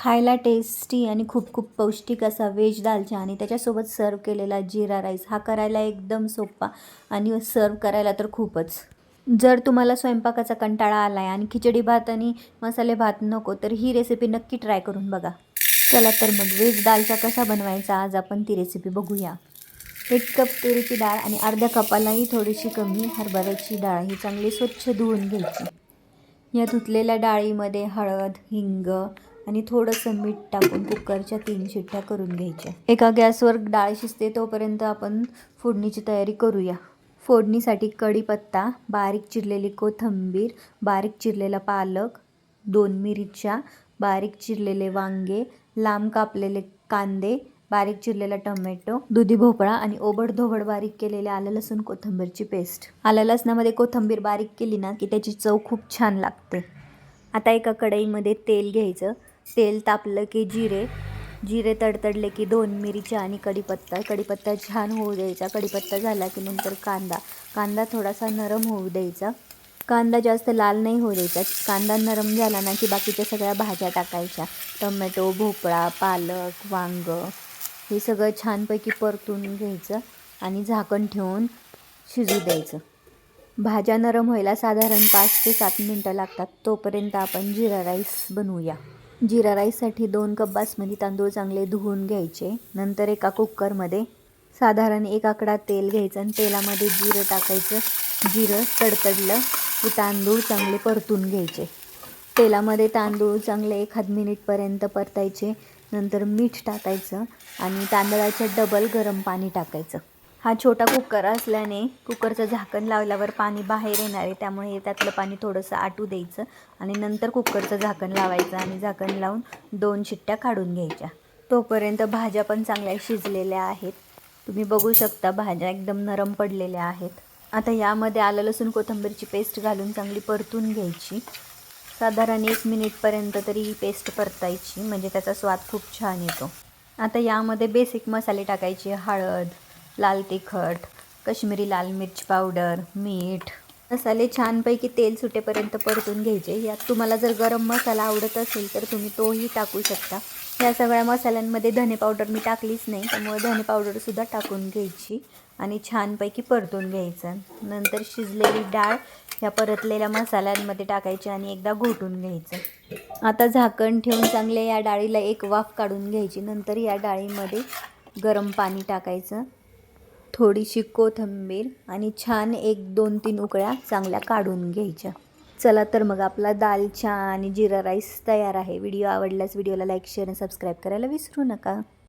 खायला टेस्टी आणि खूप खूप पौष्टिक असा व्हेज दालचा आणि त्याच्यासोबत सर्व केलेला जिरा राईस हा करायला एकदम सोपा आणि सर्व करायला तर खूपच. जर तुम्हाला स्वयंपाकाचा कंटाळा आला आहे आणि खिचडी भात आणि मसाले भात नको तर ही रेसिपी नक्की ट्राय करून बघा. चला तर मग व्हेज दालचा कसा बनवायचा आज आपण ती रेसिपी बघूया. एक कप तुरीची डाळ आणि अर्ध्या कपालाही थोडीशी कमी हरभऱ्याची डाळ ही चांगली स्वच्छ धुवून घ्यायची. या धुतलेल्या डाळीमध्ये हळद हिंग आणि थोडंसं मीठ टाकून कुकरच्या तीन शिट्ट्या करून घ्यायच्या. एका गॅसवर डाळ शिजते तोपर्यंत आपण फोडणीची तयारी करूया. फोडणीसाठी कढीपत्ता बारीक चिरलेली कोथिंबीर बारीक चिरलेला पालक दोन मिरच्या बारीक चिरलेले वांगे लांब कापलेले कांदे बारीक चिरलेला टोमॅटो दुधी भोपळा आणि ओबड धोबड बारीक केलेले आलं लसूण कोथिंबीरची पेस्ट. आलं लसणामध्ये कोथिंबीर बारीक केली ना की त्याची चव खूप छान लागते. आता एका कढईमध्ये तेल घ्यायचं. तेल तापलं की जिरे. जिरे तडतडले की दोन मिरच्या आणि कढीपत्ता. कढीपत्ता छान होऊ द्यायचा. कढीपत्ता झाला की नंतर कांदा. कांदा थोडासा नरम होऊ द्यायचा. कांदा जास्त लाल नाही होऊ द्यायचा. कांदा नरम झाला ना की बाकीच्या सगळ्या भाज्या टाकायच्या. टोमॅटो भोपळा पालक वांग हे सगळं छानपैकी परतून घ्यायचं आणि झाकण ठेवून शिजू द्यायचं. भाज्या नरम व्हायला साधारण पाच ते सात मिनटं लागतात. तोपर्यंत आपण जिरा राईस बनवूया. जिरा राईससाठी दोन कप बासमती तांदूळ चांगले धुवून घ्यायचे. नंतर एका कुकरमध्ये साधारण एक आकडा तेल घ्यायचं आणि तेलामध्ये जिरं टाकायचं. जिरं तडतडलं की तांदूळ चांगले परतून घ्यायचे. तेलामध्ये तांदूळ चांगले एखाद मिनिटपर्यंत परतायचे. नंतर मीठ टाकायचं आणि तांदळाच्या डबल गरम पाणी टाकायचं. हा छोटा कुकर असल्याने कुकरचं झाकण लावल्यावर पाणी बाहेर येणार आहे. त्यामुळे त्यातलं पाणी थोडंसं आटू द्यायचं आणि नंतर कुकरचं झाकण लावायचं आणि झाकण लावून दोन शिट्ट्या काढून घ्यायच्या. तोपर्यंत भाज्या पण चांगल्या शिजलेल्या आहेत. तुम्ही बघू शकता भाज्या एकदम नरम पडलेल्या आहेत. आता यामध्ये आलं लसूण कोथंबीरची पेस्ट घालून चांगली परतून घ्यायची. साधारण एक मिनिटपर्यंत तरी ही पेस्ट परतायची म्हणजे त्याचा स्वाद खूप छान येतो. आता यामध्ये बेसिक मसाले टाकायचे हळद लाल तिखट कश्मीरी लाल मिर्च पावडर मीठ. मसाले छानपैकी तेल सुटेपर्यंत परतून घ्यायचे. यात तुम्हाला जर गरम मसाला आवडत असेल तर तुम्ही तोही टाकू शकता. या सगळ्या मसाल्यांमध्ये धने पावडर मी टाकलीच नाही त्यामुळे धने पावडरसुद्धा टाकून घ्यायची आणि छानपैकी परतून घ्यायचं. नंतर शिजलेली डाळ ह्या परतलेल्या मसाल्यांमध्ये टाकायची आणि एकदा घोटून घ्यायचं. आता झाकण ठेवून चांगले या डाळीला एक वाफ काढून घ्यायची. नंतर या डाळीमध्ये गरम पाणी टाकायचं. थोडीशी कोथिंबीर आणि छान एक दोन तीन उकळ्या चांगल्या काढून घ्यायच्या. चला तर मग आपला दाल चहा आणि जिरा राईस तयार आहे. व्हिडिओ आवडल्यास व्हिडिओला लाईक शेअर आणि सबस्क्राईब करायला विसरू नका.